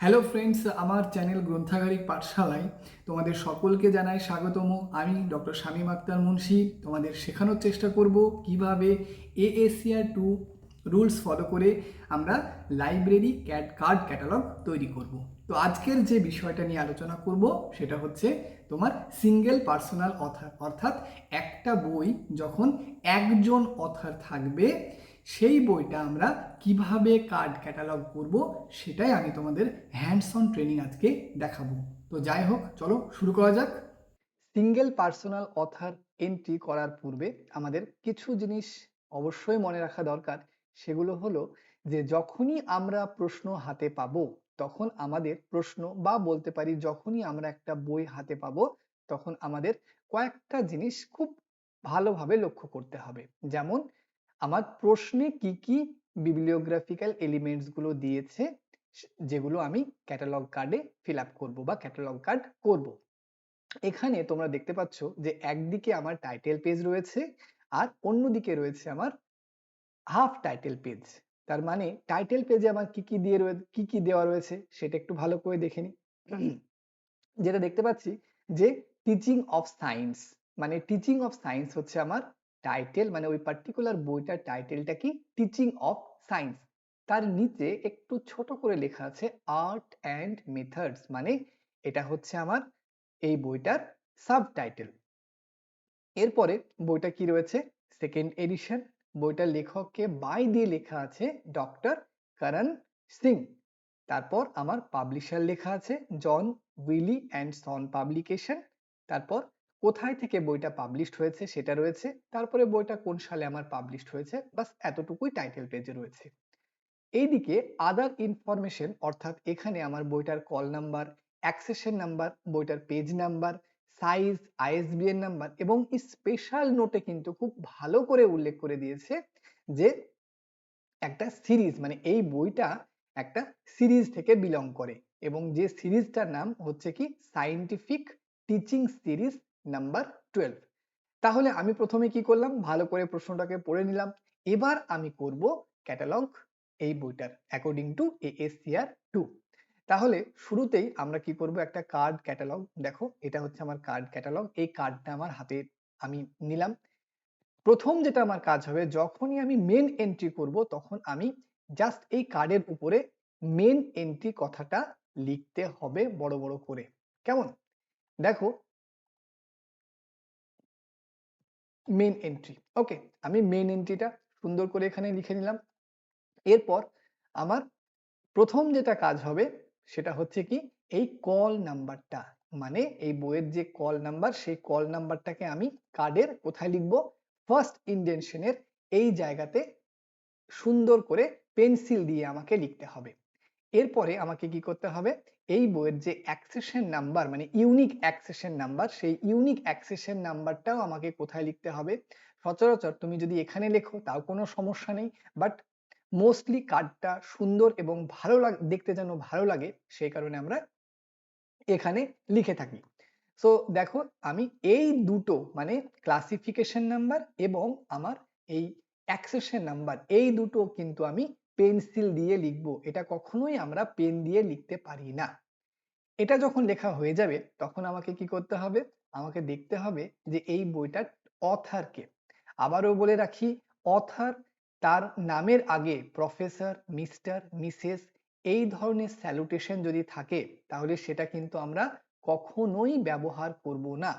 Hello friends আমার channel গ্রন্থাগারিক পাঠশালায় তোমাদের সকলকে জানাই স্বাগতম। আমি ডক্টর শামীম আক্তার মুন্সি। তোমাদের শেখানোর চেষ্টা করব কীভাবে এএসিআর টু রুলস ফলো করে আমরা লাইব্রেরি ক্যাট কার্ড ক্যাটালগ তৈরি করব। তো আজকের যে বিষয়টা নিয়ে আলোচনা করব সেটা হচ্ছে তোমার সিঙ্গেল পার্সোনাল অথার অর্থাৎ একটা বই যখন একজন অথার থাকবে সেই বইটা আমরা কীভাবে কার্ড ক্যাটালগ করব সেটাই আমি তোমাদের হ্যান্ডস অন ট্রেনিং আজকে দেখাবো। তো যাই হোক, চলো শুরু করা যাক। সিঙ্গেল পার্সোনাল অথার এন্ট্রি করার পূর্বে আমাদের কিছু জিনিস অবশ্যই মনে রাখা দরকার। সেগুলো হলো যে, যখনই আমরা প্রশ্ন হাতে পাবো, তখন আমাদের প্রশ্ন বা বলতে পারি যখনই আমরা একটা বই হাতে পাবো, তখন আমাদের কয়েকটা জিনিস খুব ভালোভাবে লক্ষ্য করতে হবে। যেমন আমার প্রশ্নে কি কি বিবলিওগ্রাফিক্যাল এলিমেন্টসগুলো দিয়েছে যেগুলো আমি ক্যাটালগ কার্ডে ফিল আপ করব বা ক্যাটালগ কার্ড করব। এখানে তোমরা দেখতে পাচ্ছ যে একদিকে আমার টাইটেল পেজ রয়েছে আর অন্যদিকে রয়েছে আমার হাফ টাইটেল পেজ তার মানে টাইটেল পেজে আমার কি কি দিয়ে রয়েছে কি কি দেওয়া রয়েছে সেটা একটু ভালো করে দেখে নি যেটা দেখতে পাচ্ছি যে টিচিং অফ সায়েন্স মানে টিচিং অফ সায়েন্স হচ্ছে আমার টাইটেল মানে ওই পার্টিকুলার বইটার টাইটেলটা কি? টিচিং অফ সায়েন্স তার নিচে একটু ছোট করে লেখা আছে আর্ট অ্যান্ড মেথডস মানে এটা হচ্ছে আমার এই বইটার সাব টাইটেল এরপরে বইটা কি রয়েছে? সেকেন্ড এডিশন বইটার লেখককে বাই দিয়ে লেখা আছে ডক্টর করণ সিং তারপর আমার পাবলিশার লেখা আছে John Wiley and son publication তারপর কোথায় থেকে বইটা পাবলিশড হয়েছে সেটা রয়েছে, তারপরে বইটা কোন সালে আমার পাবলিশড হয়েছে, বাস এতটুকুই টাইটেল পেজে রয়েছে। এইদিকে আদার ইনফরমেশন অর্থাৎ এখানে আমার বইটার কল নাম্বার অ্যাক্সেশন নাম্বার বইটার page number size ISBN number এবং স্পেশাল নোটে কিন্তু খুব ভালো করে উল্লেখ করে দিয়েছে যে একটা সিরিজ মানে এই বইটা একটা সিরিজ থেকে বিলং করে এবং যে সিরিজটার নাম হচ্ছে কি scientific teaching series number twelve তাহলে আমি প্রথমে কি করলাম? ভালো করে প্রশ্নটাকে পড়ে নিলাম। এবার আমি করব ক্যাটালগ এই বইটার অ্যাকর্ডিং টু এএসসিআর টু তাহলে শুরুতেই আমরা কি করব? একটা কার্ড ক্যাটালগ দেখো, এটা হচ্ছে আমার কার্ড ক্যাটালগ এই কার্ডটা আমার হাতে আমি নিলাম। প্রথম যেটা আমার কাজ হবে, যখনই আমি মেন এন্ট্রি করব, তখন আমি জাস্ট এই কার্ডের উপরে মেন এন্ট্রি কথাটা লিখতে হবে বড় বড় করে। কেমন? দেখো মেন এন্ট্রি ওকে আমি মেন এন্ট্রিটা সুন্দর করে এখানে লিখে নিলাম। এরপর আমার প্রথম যেটা কাজ হবে সেটা হচ্ছে কি, এই কল নাম্বারটা মানে এই বইয়ের যে কল নাম্বার সেই কল নাম্বারটাকে আমি কার্ডের কোথায় লিখব? ফার্স্ট ইন্ডেনশনের এই জায়গাতে সুন্দর করে পেন্সিল দিয়ে আমাকে লিখতে হবে। এরপরে আমাকে কি করতে হবে? এই বইয়ের যে অ্যাক্সেশন নাম্বার মানে ইউনিক অ্যাক্সেশন নাম্বার সেই ইউনিক অ্যাক্সেশন নাম্বারটাও আমাকে কোথায় লিখতে হবে? সচরাচর তুমি যদি এখানে লেখো, তাও কোনো সমস্যা নেই। বাট মোস্টলি কার্ডটা সুন্দর এবং ভালো দেখতে যেন ভালো লাগে, সেই কারণে আমরা এখানে লিখে থাকি। সো দেখো, আমি এই দুটো মানে ক্লাসিফিকেশন নাম্বার এবং আমার এই অ্যাক্সেশন নাম্বার এই দুটো কিন্তু আমি পেন্সিল দিয়ে লিখব, এটা কখনোই আমরা পেন দিয়ে লিখতে পারি না। এটা যখন লেখা হয়ে যাবে, তখন আমাকে কি করতে হবে? আমাকে দেখতে হবে যে এই বইটার অথার কে। আবারও বলে রাখি অথার তার নামের আগে প্রফেসর মিস্টার মিসেস এই ধরনের স্যালুটেশন যদি থাকে, তাহলে সেটা কিন্তু আমরা কখনোই ব্যবহার করব না।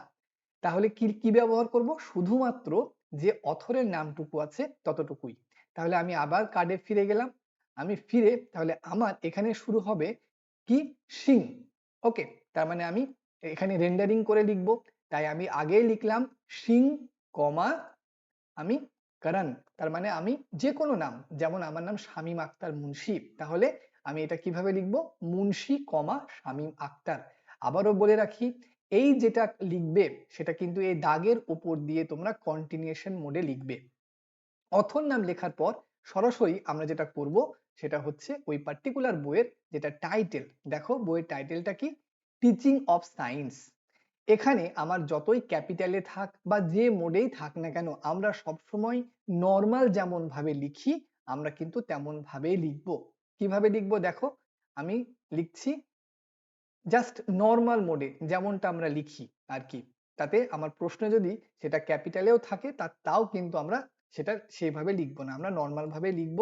তাহলে কি কি ব্যবহার করব? শুধুমাত্র যে অথরের নামটুকু আছে ততটুকুই। তাহলে আমি আবার কার্ডে ফিরে গেলাম। আমি ফিরে তাহলে আমার এখানে শুরু হবে কি? সিং ওকে তার মানে আমি এখানে রেন্ডারিং করে লিখব। তাই আমি আগে লিখলাম সিং কমা, আমি করণ। তার মানে আমি যে কোনো নাম, যেমন আমার নাম শামীম আক্তার মুন্সি, তাহলে আমি এটা কীভাবে লিখব? মুন্সি, কমা, শামীম আক্তার। আবারও বলে রাখি, এই যেটা লিখবে, সেটা কিন্তু এই দাগের উপর দিয়ে তোমরা কন্টিনিউশন মোডে লিখবে। অথর নাম লেখার পর সরাসরি আমরা যেটা করব সেটা হচ্ছে ওই পার্টিকুলার বইয়ের যেটা টাইটেল দেখো বইয়ের টাইটেলটা কি? টিচিং অফ সায়েন্স এখানে আমার যতই ক্যাপিটালে থাক বা যে মোডেই থাক না কেন, আমরা সবসময় নর্মাল যেমন ভাবে লিখি, আমরা কিন্তু তেমন ভাবেই লিখব। কীভাবে লিখব দেখো? আমি লিখছি জাস্ট নর্মাল মোডে যেমনটা আমরা লিখি আর কি। তাতে আমার প্রশ্ন যদি সেটা ক্যাপিটালেও থাকে, তা, তাও কিন্তু আমরা সেটা সেইভাবে লিখব না। আমরা নর্মাল ভাবে লিখব।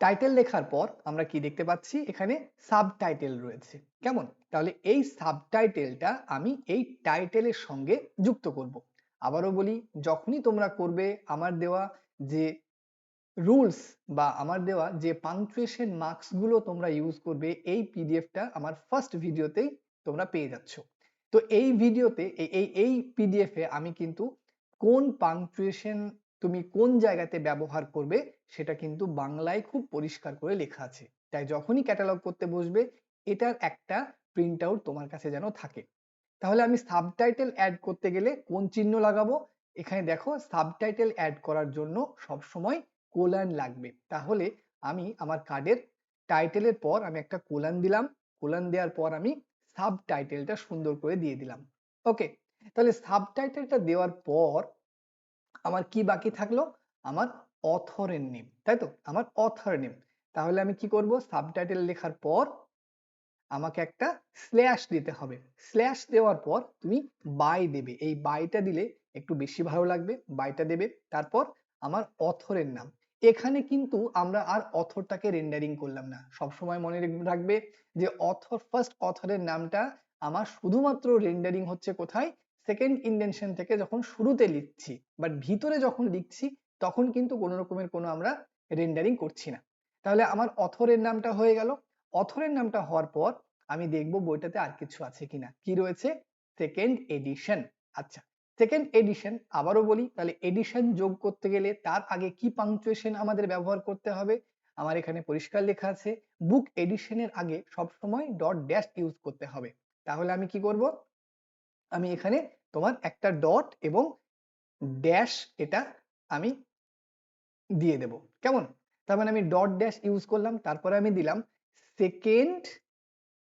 টাইটেল লেখার পর আমরা কি দেখতে পাচ্ছি? এখানে সাবটাইটেল রয়েছে। কেমন? তাহলে এই সাবটাইটেলটা আমি এই টাইটেলের সঙ্গে যুক্ত করব। আবারও বলি, যখনই তোমরা করবে আমার দেওয়া যে রুলস বা আমার দেওয়া যে পাংচুয়েশন মার্কসগুলো তোমরা ইউজ করবে, এই পিডিএফটা আমার ফার্স্ট ভিডিওতেই তোমরা পেয়ে যাচ্ছ। তো এই ভিডিওতে এই এই পিডিএফ আমি কিন্তু কোন পাংচুয়েশন তুমি কোন জায়গাতে ব্যবহার করবে সেটা কিন্তু বাংলায় খুব পরিষ্কার করে লেখা আছে। তাই যখনই ক্যাটালগ করতে বসবে, এটার একটা প্রিন্ট আউট তোমার কাছে যেন থাকে। তাহলে আমি সাবটাইটেল অ্যাড করতে গেলে কোন চিহ্ন লাগাবো? এখানে দেখো সাবটাইটেল অ্যাড করার জন্য সব সময় কোলান লাগবে। তাহলে আমি আমার কার্ডের টাইটেলের পর আমি একটা কোলান দিলাম। কোলান দেওয়ার পর আমি সাবটাইটেলটা সুন্দর করে দিয়ে দিলাম। ওকে তাহলে সাবটাইটেলটা দেওয়ার পর আমার কি বাকি থাকল? আমার অথরের নেম তাই তো? আমার অথর নেম তাহলে আমি কি করব? সাবটাইটেল লেখার পর আমাকে একটা স্ল্যাশ দিতে হবে। স্ল্যাশ দেওয়ার পর তুমি বাই দেবে। এই বাইটা দিলে একটু বেশি ভালো লাগবে। বাইটা দেবে। তারপর আমার অথরের নাম। এখানে কিন্তু আমরা আর অথরটাকে রেন্ডারিং করলাম না। সব সময় মনে রাখবে যে অথর ফার্স্ট অথরের নামটা আমার শুধুমাত্র রেন্ডারিং হচ্ছে কোথায়? সেকেন্ড ইন্ডেনশন থেকে যখন শুরুতে লিখছি বাট ভিতরে যখন লিখছি, তখন কিন্তু কোনো রকমের কোনো আমরা রেন্ডারিং করছি না। তাহলে আমার অথরের নামটা হয়ে গেল। অথরের নামটা হওয়ার পর আমি দেখব বইটাতে আর কিছু আছে কিনা। কি রয়েছে? সেকেন্ড এডিশন আচ্ছা সেকেন্ড এডিশন আবারও বলি, তাহলে এডিশন যোগ করতে গেলে তার আগে কি পাংচুয়েশন আমাদের ব্যবহার করতে হবে? আমার এখানে পরিষ্কার লেখা আছে বুক এডিশনের আগে সব সময় ডট ড্যাশ ইউজ করতে হবে। তাহলে আমি কি করব? আমি এখানে তোমার একটা ডট এবং ড্যাশ এটা আমি দিয়ে দেব। কেমন? তার মানে আমি ডট ড্যাশ ইউজ করলাম, তারপরে আমি দিলাম সেকেন্ড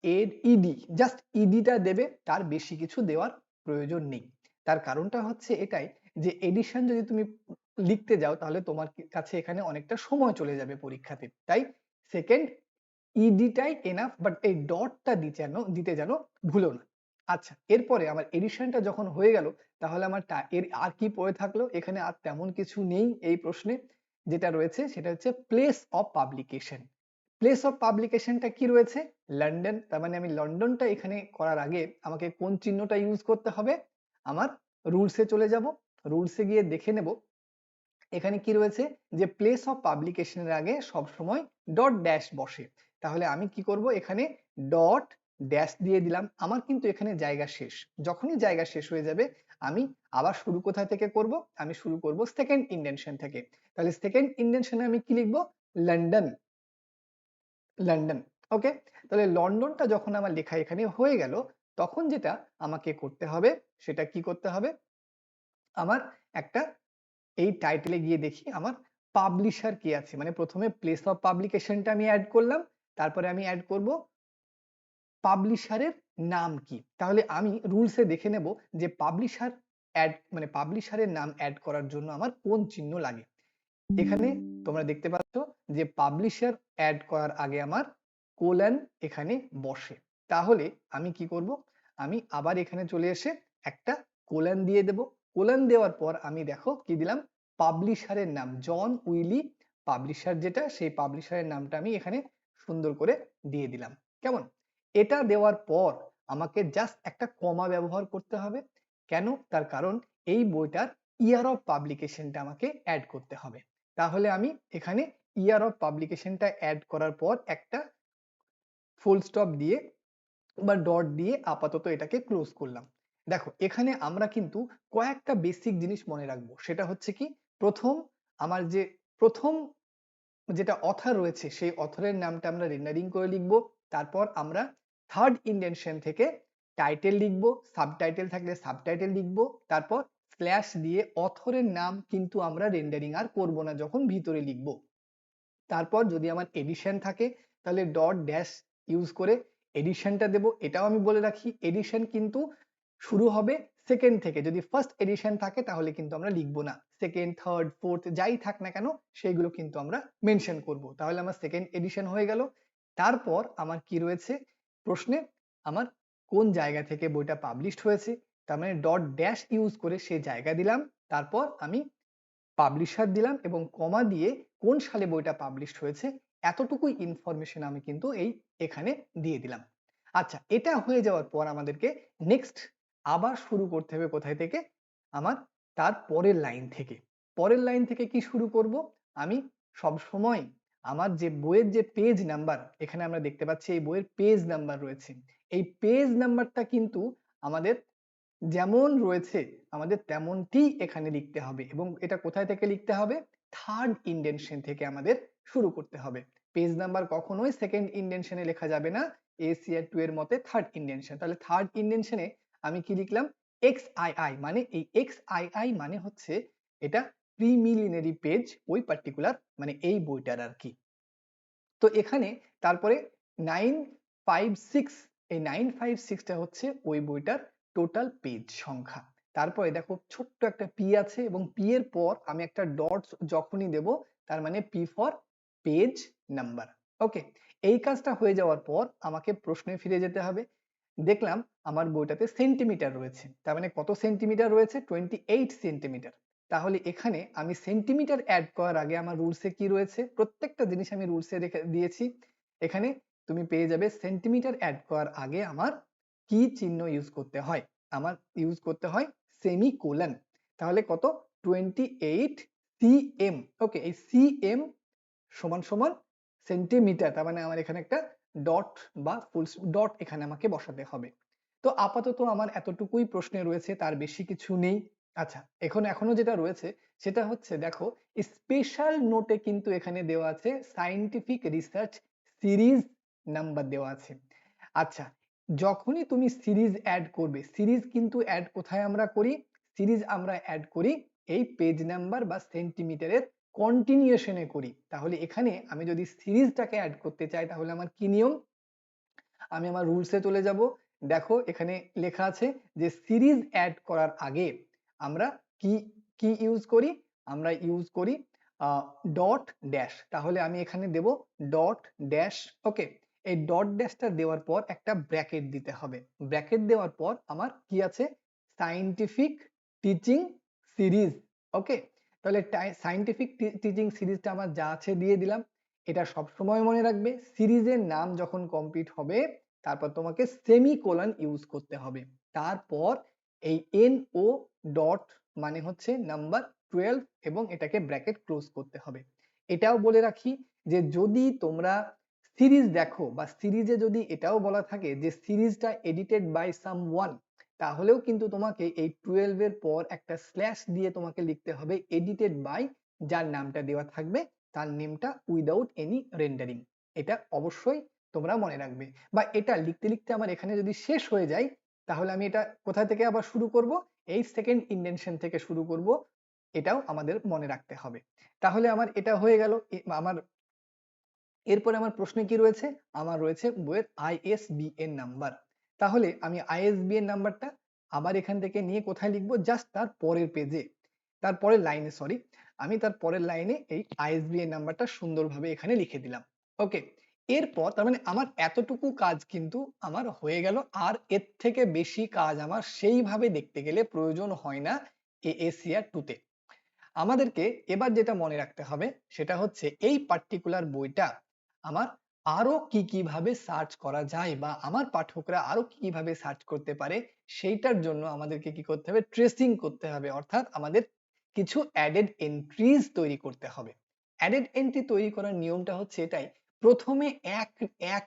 এর ইডি জাস্ট ইডিটা দেবে, তার বেশি কিছু দেওয়ার প্রয়োজন নেই। তার কারণটা হচ্ছে এটাই যে এডিশন যদি তুমি লিখতে যাও তাহলে তোমার কাছে এখানে অনেকটা সময় চলে যাবে পরীক্ষাতে। তাই সেকেন্ড ইডিটাই এনাফ বাট এই ডটটা দিতে যেন দিতে যেন ভুলো না। আচ্ছা এরপরে আমার এডিশনটা যখন হয়ে গেল তাহলে আমার এর আর কি পড়ে থাকল? এখানে আর তেমন কিছু নেই এই প্রশ্নে। যেটা রয়েছে সেটা হচ্ছে place of publication place of পাবলিকেশনটা কি রয়েছে? লন্ডন তার মানে আমি লন্ডনটা এখানে করার আগে আমাকে কোন চিহ্নটা ইউজ করতে হবে? আমার রুলসে চলে যাব। রুলসে গিয়ে দেখে নেব এখানে কি রয়েছে যে প্লেস অফ পাবলিকেশনের আগে সব সময় ডট ড্যাশ বসে। তাহলে আমি কি করব? এখানে ডট ড্যাশ দিয়ে দিলাম। আমার কিন্তু এখানে জায়গা শেষ। যখনই জায়গা শেষ হয়ে যাবে, আমি আবার শুরু কোথা থেকে করব? আমি শুরু করব সেকেন্ড ইন্ডেনশন থেকে। তাহলে সেকেন্ড ইন্ডেনশনে আমি কি লিখব? লন্ডন লন্ডন ওকে তাহলে লন্ডনটা যখন আমার লেখা এখানে হয়ে গেল তখন যেটা আমাকে করতে হবে, সেটা কি করতে হবে? আমার একটা এই টাইটেলে গিয়ে দেখি, আমার পাবলিশার কি আছে? মানে প্রথমে প্লেস অফ পাবলিকেশনটা আমি অ্যাড করলাম, তারপরে আমি অ্যাড করব পাবলিশারের নাম কি? তাহলে আমি রুলসে দেখে নেব যে পাবলিশার অ্যাড মানে পাবলিশারের নাম অ্যাড করার জন্য আমার কোন চিহ্ন লাগে। এখানে তোমরা দেখতে পাচ্ছ যে পাবলিশার অ্যাড করার আগে আমার কোলান এখানে বসে। তাহলে আমি কি করব? আমি আবার এখানে চলে এসে একটা কোলান দিয়ে দেব। কোলান দেওয়ার পর আমি দেখো কি দিলাম? পাবলিশারের নাম জন উইলি পাবলিশার যেটা, সেই পাবলিশারের নামটা আমি এখানে সুন্দর করে দিয়ে দিলাম। কেমন? এটা দেওয়ার পর আমাকে জাস্ট একটা কমা ব্যবহার করতে হবে। কেন? তার কারণ এই বইটার ইয়ার অফ পাবলিকেশনটা আমাকে অ্যাড করতে হবে। তাহলে আমি এখানে ইয়ার অফ পাবলিকেশনটা অ্যাড করার পর একটা ফুল স্টপ দিয়ে বা ডট দিয়ে আপাতত এটাকে ক্লোজ করলাম। দেখো, এখানে আমরা কিন্তু কয়েকটা বেসিক জিনিস মনে রাখব। সেটা হচ্ছে কি, প্রথম আমার যে, প্রথম যেটা অথার রয়েছে, সেই অথরের নামটা আমরা রেন্ডারিং করে লিখব। তারপর আমরা থার্ড ইন্ডেনশন থেকে টাইটেল লিখব সাবটাইটেল থাকলে সাবটাইটেল লিখব। তারপর স্ল্যাশ দিয়ে অথরের নাম কিন্তু আমরা রেন্ডারিং আর করব না, যখন ভিতরে লিখব। তারপর যদি আমার এডিশন থাকে, তাহলে ডট ড্যাশ ইউজ করে এডিশনটা দেব, এটাও আমি বলে রাখি এডিশন কিন্তু শুরু হবে সেকেন্ড থেকে। যদি ফার্স্ট এডিশন থাকে, তাহলে কিন্তু আমরা লিখব না। সেকেন্ড থার্ড ফোর্থ যাই থাক না কেন, সেইগুলো কিন্তু আমরা মেনশন করব। তাহলে আমার সেকেন্ড এডিশন হয়ে গেল। তারপর আমার কি রয়েছে? প্রশ্নে আমার কোন জায়গা থেকে বইটা পাবলিশড হয়েছে? তার মানে ডট ড্যাশ ইউজ করে সেই জায়গা দিলাম, তারপর আমি পাবলিশার দিলাম এবং কমা দিয়ে কোন সালে বইটা পাবলিশড হয়েছে এতটুকুই ইনফরমেশন আমি কিন্তু এই এখানে দিয়ে দিলাম। আচ্ছা এটা হয়ে যাওয়ার পর আমাদেরকে নেক্সট আবার শুরু করতে হবে কোথায় থেকে? আমার তার পরের লাইন থেকে। পরের লাইন থেকে কি শুরু করব? আমি সব সময় আমার যে বইয়ের যে পেজ নাম্বার এখানে আমরা দেখতে পাচ্ছি এই বইয়ের পেজ নাম্বার রয়েছে। এই পেজ নাম্বারটা কিন্তু আমাদের যেমন রয়েছে, আমাদের তেমনটি এখানে লিখতে হবে এবং এটা কোথায় থেকে লিখতে হবে? থার্ড ইন্ডেনশন থেকে আমাদের শুরু করতে হবে। পেজ নাম্বার কখনোই সেকেন্ড ইন্ডেনশনে লেখা যাবে না। এসিআর টু এর মতে থার্ড ইন্ডেনশন তাহলে থার্ড ইন্ডেনশনে আমি কি লিখলাম? এক্স আই আই মানে এই এক্স আই আই মানে হচ্ছে এটা প্রিমিলিনারি পেজ ওই পার্টিকুলার মানে এই বইটার আর কি। তো এখানে তারপরে নাইন ফাইভ সিক্স এই নাইন ফাইভ সিক্সটা হচ্ছে ওই বইটার টোটাল পেজ সংখ্যা। তারপরে দেখো ছোট্ট একটা পি আছে এবং পি এর পর আমি একটা ডট যখনই দেব, তার মানে P for page number okay এই কাজটা হয়ে যাওয়ার পর আমাকে প্রশ্নে ফিরে যেতে হবে। দেখলাম আমার বইটাতে সেন্টিমিটার রয়েছে। তার মানে কত সেন্টিমিটার রয়েছে? টোয়েন্টি এইট সেন্টিমিটার তাহলে এখানে আমি সেন্টিমিটার অ্যাড করার আগে আমার রুলসে কি রয়েছে? প্রত্যেকটা জিনিস আমি রুলসে রেখে দিয়েছি। এখানে তুমি পেয়ে যাবে সেন্টিমিটার অ্যাড করার আগে আমার কি চিহ্ন ইউজ করতে হয়? আমার ইউজ করতে হয় সেমিকোলন তাহলে কত? টোয়েন্টি এইট সিএম ওকে এই সিএম সমান সমান সেন্টিমিটার তার মানে আমার এখানে একটা ডট বা ফুল ডট এখানে আমাকে বসাতে হবে। তো আপাতত আমার এতটুকুই প্রশ্নে রয়েছে, তার বেশি কিছু নেই। আচ্ছা এখন এখনও যেটা রয়েছে, সেটা হচ্ছে, দেখো স্পেশাল নোটে কিন্তু এখানে দেওয়া আছে সাইন্টিফিক রিসার্চ সিরিজ নাম্বার দেওয়া আছে। আচ্ছা যখনই তুমি সিরিজ অ্যাড করবে সিরিজ কিন্তু অ্যাড কোথায় আমরা করি? সিরিজ আমরা অ্যাড করি এই পেজ নাম্বার বা সেন্টিমিটারের কন্টিনিউশনে করি। তাহলে এখানে আমি যদি সিরিজটাকে অ্যাড করতে চাই, তাহলে আমার কি নিয়ম? আমি আমার রুলসে চলে যাব। দেখো, এখানে লেখা আছে যে সিরিজ অ্যাড করার আগে আমরা কি কি ইউজ করি? আমরা ইউজ করি ডট ড্যাশ তাহলে আমি এখানে দেব ডট ড্যাশ ওকে এই ডট ড্যাশটা দেওয়ার পর একটা ব্র্যাকেট দিতে হবে। ব্র্যাকেট দেওয়ার পর আমার কি আছে? সাইন্টিফিক টিচিং সিরিজ ওকে তাহলে সাইন্টিফিক টিচিং সিরিজটা আমার যা আছে দিয়ে দিলাম। এটা সব সময় মনে রাখবে সিরিজের নাম যখন কমপ্লিট হবে, তারপর তোমাকে সেমিকোলন ইউজ করতে হবে। তারপর এই এন ও ডট মানে হচ্ছে নাম্বার টুয়েলভ এবং এটাকে ব্র্যাকেট ক্লোজ করতে হবে। এটাও বলে রাখি যে যদি তোমরা সিরিজ দেখো বা সিরিজে যদি এটাও বলা থাকে যে সিরিজটা এডিটেড বাই সাম ওয়ান তাহলেও কিন্তু তোমাকে এই টুয়েলভ এর পর একটা স্ল্যাশ দিয়ে তোমাকে লিখতে হবে এডিটেড বাই যার নামটা দেওয়া থাকবে, তার নেমটা উইদাউট এনি রেন্ডারিং এটা অবশ্যই তোমরা মনে রাখবে। বা এটা লিখতে লিখতে আমার এখানে যদি শেষ হয়ে যায়, তাহলে আমি এটা কোথা থেকে আবার শুরু করব? এই সেকেন্ড ইন্ডেনশন থেকে শুরু করব। এটাও আমাদের মনে রাখতে হবে। তাহলে আমার এটা হয়ে গেল। আমার এরপরে আমার প্রশ্নে কি রয়েছে? আমার রয়েছে বইয়ের আইএসবিএন নাম্বার তাহলে আমি আইএসবিএন নাম্বারটা আবার এখান থেকে নিয়ে কোথায় লিখব? জাস্ট তার পরের পেজে তার পরের লাইনে সরি আমি তার পরের লাইনে এই আইএসবিএন নাম্বারটা সুন্দরভাবে এখানে লিখে দিলাম। ওকে এরপর তার মানে আমার এতটুকু কাজ কিন্তু আমার হয়ে গেল। আর এর থেকে বেশি কাজ আমার সেইভাবে দেখতে গেলে প্রয়োজন হয় না এএসিআর টুতে আমাদেরকে এবার যেটা মনে রাখতে হবে, সেটা হচ্ছে এই পার্টিকুলার বইটা আমার আরও কি কীভাবে সার্চ করা যায় বা আমার পাঠকরা আরও কি কীভাবে সার্চ করতে পারে, সেইটার জন্য আমাদেরকে কি করতে হবে? ট্রেসিং করতে হবে। অর্থাৎ আমাদের কিছু অ্যাডেড এন্ট্রিজ তৈরি করতে হবে। অ্যাডেড এন্ট্রি তৈরি করার নিয়মটা হচ্ছে এটাই। প্রথমে এক এক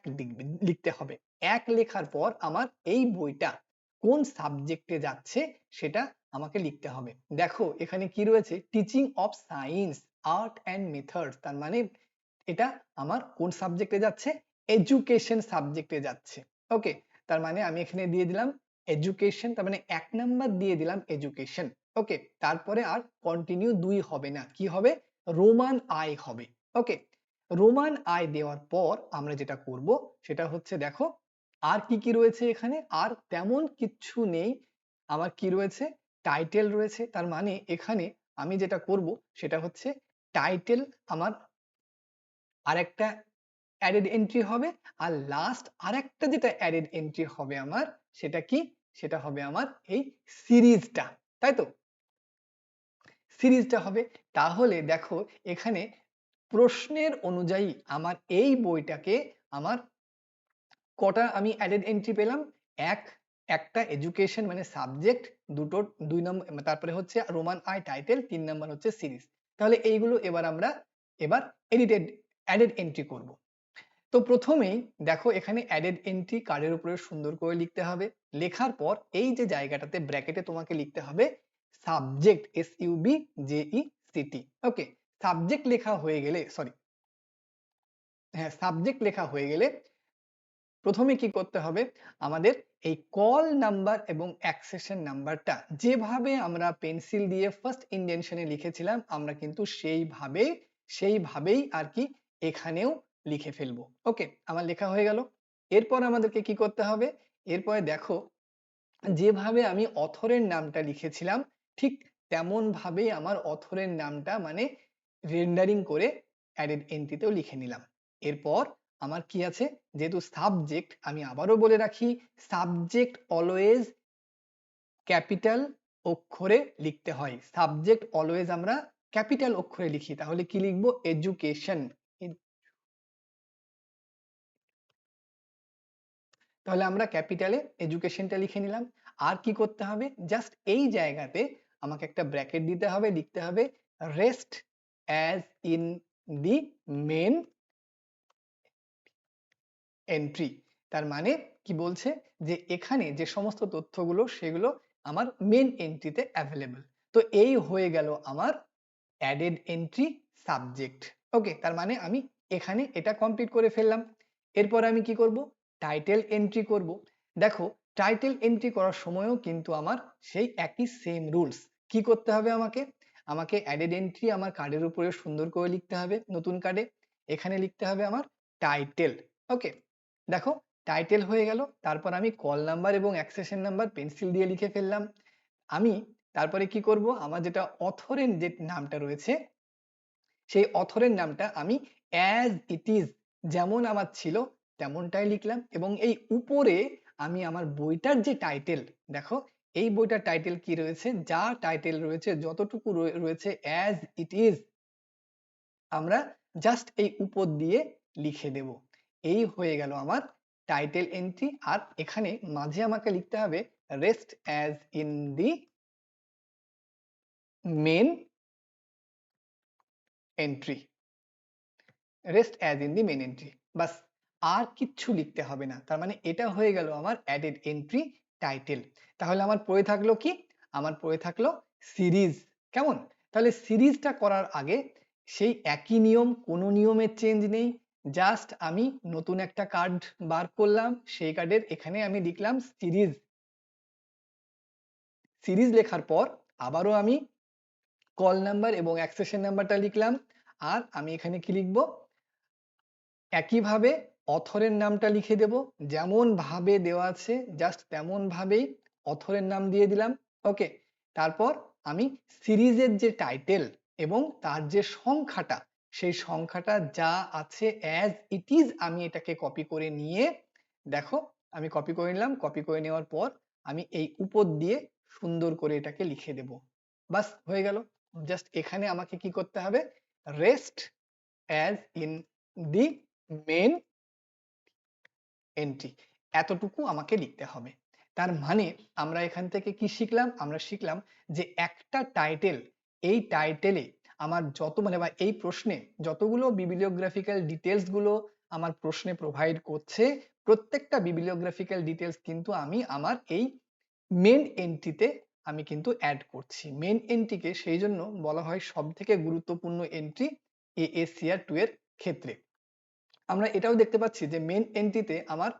লিখতে হবে। এক লেখার পর আমার এই বইটা কোন সাবজেক্টে যাচ্ছে সেটা আমাকে লিখতে হবে। দেখো, এখানে কি রয়েছে? Teaching of science art and methods তার মানে এটা আমার কোন সাবজেক্টে যাচ্ছে? এডুকেশন সাবজেক্টে যাচ্ছে। ওকে তার মানে আমি এখানে দিয়ে দিলাম এডুকেশন তার মানে এক নাম্বার দিয়ে দিলাম এডুকেশন ওকে তারপরে আর কন্টিনিউ দুই হবে না। কি হবে? রোমান আই হবে। ওকে রোমান আই দেওয়ার পর আমরা যেটা করব, সেটা হচ্ছে দেখো, আর কি কি রয়েছে এখানে? আর তেমন কিছু নেই। আমার কি রয়েছে? টাইটেল রয়েছে। তার মানে এখানে আমি যেটা করব, সেটা হচ্ছে টাইটেল আমার আরেকটা অ্যাডেড এন্ট্রি হবে। আর লাস্ট আরেকটা যেটা অ্যাডেড এন্ট্রি হবে আমার, সেটা কি? সেটা হবে আমার এই সিরিজটা, তাই তো? সিরিজটা হবে। তাহলে দেখো, এখানে প্রশ্নের অনুযায়ী আমার এই বইটাকে আমার কটা আমি অ্যাডেড এন্ট্রি পেলাম? এক, একটা এডুকেশন মানে সাবজেক্ট দুটো, দুই নম্বর তারপরে হচ্ছে রোমান আই টাইটেল তিন নম্বর হচ্ছে সিরিজ। তাহলে এইগুলো এবার আমরা, এবার এডিটেড অ্যাডেড এন্ট্রি করব। তো প্রথমেই দেখো এখানে অ্যাডেড এন্ট্রি কার্ডের উপরে সুন্দর করে লিখতে হবে। লেখার পর এই যে জায়গাটাতে ব্র্যাকেটে তোমাকে লিখতে হবে subject S U B J E C T okay subject লেখা হয়ে গেলে সরি হ্যাঁ সাবজেক্ট লেখা হয়ে গেলে প্রথমে কি করতে হবে? আমাদের এই কল নাম্বার এবং অ্যাক্সেশন নাম্বারটা যেভাবে আমরা পেন্সিল দিয়ে ফার্স্ট ইন্ডেনশনে লিখেছিলাম, আমরা কিন্তু সেইভাবে সেইভাবেই আর কি এখানেও লিখে ফেলব। ওকে, আমার লেখা হয়ে গেল। এরপর আমাদেরকে কি করতে হবে? এরপরে দেখো, যেভাবে আমি অথরের নামটা লিখেছিলাম, ঠিক তেমন ভাবেই আমার অথরের নামটা মানে রেন্ডারিং করে অ্যাডেড এন্ট্রিতেও লিখে নিলাম। এরপর আমার কি আছে? যেহেতু সাবজেক্ট আমি আবারও বলে রাখি সাবজেক্ট অলওয়েজ ক্যাপিটাল অক্ষরে লিখতে হয়। সাবজেক্ট অলওয়েজ আমরা ক্যাপিটাল অক্ষরে লিখি, তাহলে কি লিখব? এডুকেশন তাহলে আমরা ক্যাপিটালে এডুকেশনটা লিখে নিলাম। আর কি করতে হবে? জাস্ট এই জায়গাতে আমাকে একটা ব্র্যাকেট দিতে হবে, লিখতে হবে rest as in the main entry তার মানে কি বলছে? যে এখানে যে সমস্ত তথ্যগুলো, সেগুলো আমার মেন এন্ট্রিতে অ্যাভেলেবল তো এই হয়ে গেল আমার অ্যাডেড এন্ট্রি সাবজেক্ট ওকে তার মানে আমি এখানে এটা কমপ্লিট করে ফেললাম। এরপর আমি কি করব? টাইটেল এন্ট্রি করব। দেখো টাইটেল এন্ট্রি করার সময়ও কিন্তু আমার সেই একই সেম রুলস কি করতে হবে আমাকে? আমাকে অ্যাডেড এন্ট্রি আমার কার্ডের উপরে সুন্দর করে লিখতে হবে, নতুন কার্ডে এখানে লিখতে হবে আমার টাইটেল ওকে দেখো টাইটেল হয়ে গেল, তারপর আমি কল নাম্বার এবং অ্যাক্সেশন নাম্বার পেন্সিল দিয়ে লিখে ফেললাম। আমি তারপরে কি করব? আমার যেটা অথরের যে নামটা রয়েছে, সেই অথরের নামটা আমি অ্যাজ ইট ইজ যেমন আমার ছিল তেমনটাই লিখলাম এবং এই উপরে আমি আমার বইটার যে টাইটেল দেখো, এই বইটার টাইটেল কি রয়েছে? যা টাইটেল রয়েছে, যতটুকু রয়েছে অ্যাজ ইট ইজ আমরা জাস্ট এই উপর দিয়ে লিখে দেব। এই হয়ে গেল আমার টাইটেল এন্ট্রি আর এখানে মাঝে আমাকে লিখতে হবে rest as in the main entry rest as in the main entry বাস। আর কিচ্ছু লিখতে হবে না। তার মানে এটা হয়ে গেল আমার অ্যাডেড এন্ট্রি টাইটেল তাহলে আমার পড়ে থাকল কি? আমার পড়ে থাকল সিরিজ কেমন? তাহলে সিরিজটা করার আগে সেই একই নিয়ম, কোনো নিয়মের চেঞ্জ নেই। জাস্ট আমি নতুন একটা কার্ড বার করলাম, সেই কার্ডের এখানে আমি লিখলাম সিরিজ সিরিজ লেখার পর আবারও আমি কল নাম্বার এবং অ্যাক্সেশন নাম্বারটা লিখলাম। আর আমি এখানে কি লিখব? একইভাবে অথরের নামটা লিখে দেব। যেমন ভাবে দেওয়া আছে জাস্ট তেমন ভাবেই অথরের নাম দিয়ে দিলাম। ওকে তারপর আমি সিরিজের যে টাইটেল এবং তার যে সংখ্যাটা, সেই সংখ্যাটা যা আছে অ্যাজ ইট ইজ আমি এটাকে কপি করে নিয়ে, দেখো আমি কপি করে নিলাম। কপি করে নেওয়ার পর আমি এই উপর দিয়ে সুন্দর করে এটাকে লিখে দেব। বাস, হয়ে গেল। জাস্ট এখানে আমাকে কি করতে হবে? Rest as in the main entry এতটুকু আমাকে লিখতে হবে। তার মানে আমরা এখান থেকে কি শিখলাম? আমরা শিখলাম যে একটা টাইটেল এই টাইটেলে আমার যত মানে বা এই প্রশ্নে যতগুলো বিবিলিওগ্রাফিক্যাল ডিটেলসগুলো আমার প্রশ্নে প্রোভাইড করছে, প্রত্যেকটা বিবিলিওগ্রাফিক্যাল ডিটেলস কিন্তু আমি আমার এই মেন এন্ট্রিতে আমি কিন্তু অ্যাড করছি। মেন এন্ট্রিকে সেই জন্য বলা হয় সব থেকে গুরুত্বপূর্ণ এন্ট্রি এএসসিআর টু এর ক্ষেত্রে। আমরা এটাও দেখতে পাচ্ছি যে মেন এন্ট্রিতে আমার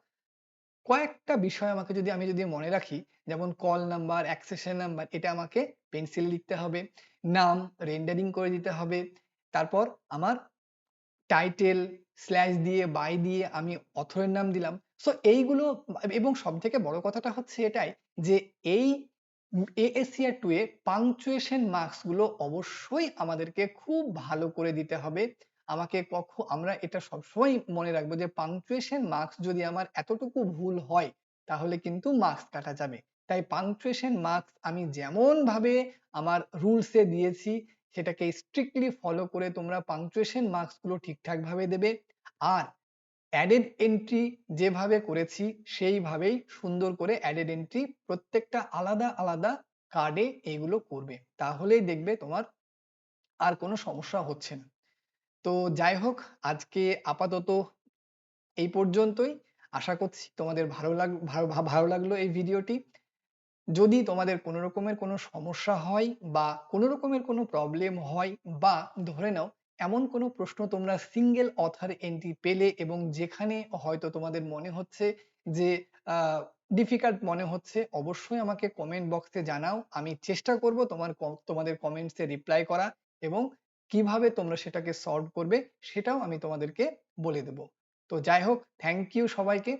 কয়েকটা বিষয় আমাকে যদি, আমি যদি মনে রাখি, যেমন কল নাম্বার অ্যাক্সেশন নাম্বার এটা আমাকে পেন্সিল লিখতে হবে, নাম রেন্ডারিং করে দিতে হবে, তারপর আমার টাইটেল স্ল্যাশ দিয়ে বাই দিয়ে আমি অথরের নাম দিলাম। সো এইগুলো এবং সব থেকে বড় কথাটা হচ্ছে এটাই যে এই এএসসিআর টু এ পাংচুয়েশন মার্কসগুলো অবশ্যই আমাদেরকে খুব ভালো করে দিতে হবে। আমাকে কখন আমরা এটা সবসময় মনে রাখব যে পাংচুয়েশন মার্কস যদি আমার এতটুকু ভুল হয়, তাহলে কিন্তু মার্কস কাটা যাবে। তাই পাংচুয়েশন মার্কস আমি যেমন ভাবে আমার রুলস দিয়েছি, সেটাকে স্ট্রিক্টলি ফলো করে তোমরা পাংচুয়েশন মার্কসগুলো ঠিকঠাক ভাবে দেবে। আর অ্যাডেড এন্ট্রি যেভাবে করেছি, সেইভাবেই সুন্দর করে অ্যাডেড এন্ট্রি প্রত্যেকটা আলাদা আলাদা কার্ডে এগুলো করবে। তাহলেই দেখবে তোমার আর কোনো সমস্যা হচ্ছে না। তো যাই হোক, আজকে আপাতত এই পর্যন্তই। আশা করছি তোমাদের ভালো লাগ ভালো ভালো লাগল এই ভিডিওটি। যদি তোমাদের কোনো রকমের কোনো সমস্যা হয় বা কোনো রকমের কোনো প্রবলেম হয় বা ধরে নাও এমন কোনো প্রশ্ন তোমরা সিঙ্গেল অথার এন্ট্রি পেলে এবং যেখানে হয়তো তোমাদের মনে হচ্ছে যে ডিফিকাল্ট মনে হচ্ছে, অবশ্যই আমাকে কমেন্ট বক্সে জানাও। আমি চেষ্টা করব তোমার তোমাদের কমেন্টস এ রিপ্লাই করা এবং কীভাবে তোমরা সেটাকে সলভ করবে সেটাও আমি তোমাদেরকে বলে দেব। তো যাই হোক থ্যাংক ইউ সবাইকে।